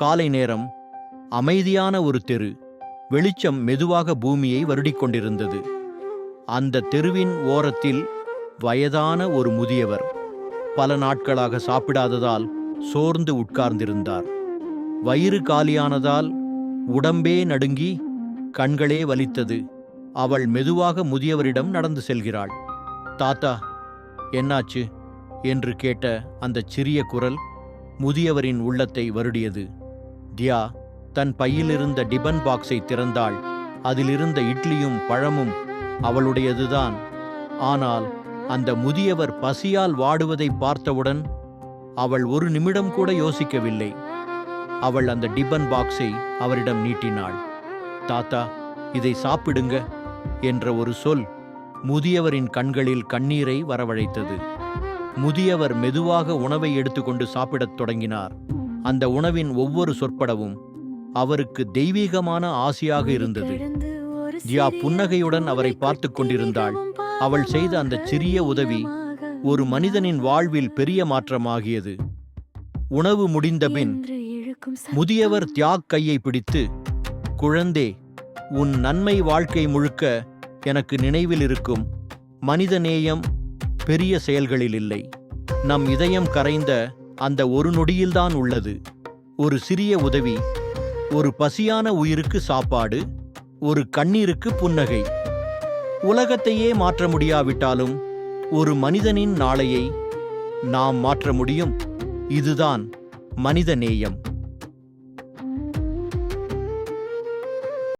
காலை நேரம் அமைதியான ஒரு தெரு வெளிச்சம் மெதுவாக பூமியை வருடிக் கொண்டிருந்தது அந்த தெருவின் ஓரத்தில் வயதான ஒரு முதியவர் பல நாட்களாக சாப்பிடாததால் சோர்ந்து உட்கார்ந்திருந்தார். வயிறு காலியானதால் உடம்பே நடுங்கி கண்களே வலித்தது. அவள் மெதுவாக முதியவரிடம் நடந்து செல்கிறாள். தாத்தா என்னாச்சு? என்று கேட்ட அந்தச் சிறிய குரல் முதியவரின் உள்ளத்தை வருடியது. தியா தன் பையிலிருந்த டிபன் பாக்ஸை திறந்தாள். அதிலிருந்த இட்லியும் பழமும் அவளுடையதுதான். ஆனால் அந்த முதியவர் பசியால் வாடுவதை பார்த்தவுடன் அவள் ஒரு நிமிடம் கூட யோசிக்கவில்லை. அவள் அந்த டிபன் பாக்ஸை அவரிடம் நீட்டினாள். தாத்தா இதை சாப்பிடுங்க என்ற ஒரு சொல் முதியவரின் கண்களில் கண்ணீரை வரவழைத்தது. முதியவர் மெதுவாக உணவை எடுத்துக்கொண்டு சாப்பிடத் தொடங்கினார். அந்த உணவின் ஒவ்வொரு சொற்படவும் அவருக்கு தெய்வீகமான ஆசையாக இருந்தது. தியா புன்னகையுடன் அவரை பார்த்துக் கொண்டிருந்தாள். அவள் செய்த அந்த சிறிய உதவி ஒரு மனிதனின் வாழ்வில் பெரிய மாற்றமாகியது. உணவு முடிந்தபின் முதியவர் தியாக் கையை பிடித்து குழந்தே உன் நன்மை வாழ்க்கை முழுக்க எனக்கு நினைவில் இருக்கும். மனிதநேயம் பெரிய செயல்களில் இல்லை. நம் இதயம் கரைந்த அந்த ஒரு நொடியில்தான் உள்ளது. ஒரு சிறிய உதவி ஒரு பசியான உயிருக்கு சாப்பாடு ஒரு கண்ணீருக்கு புன்னகை. உலகத்தையே மாற்ற முடியாவிட்டாலும் ஒரு மனிதனின் நாளையை நாம் மாற்ற முடியும். இதுதான் மனித நேயம்.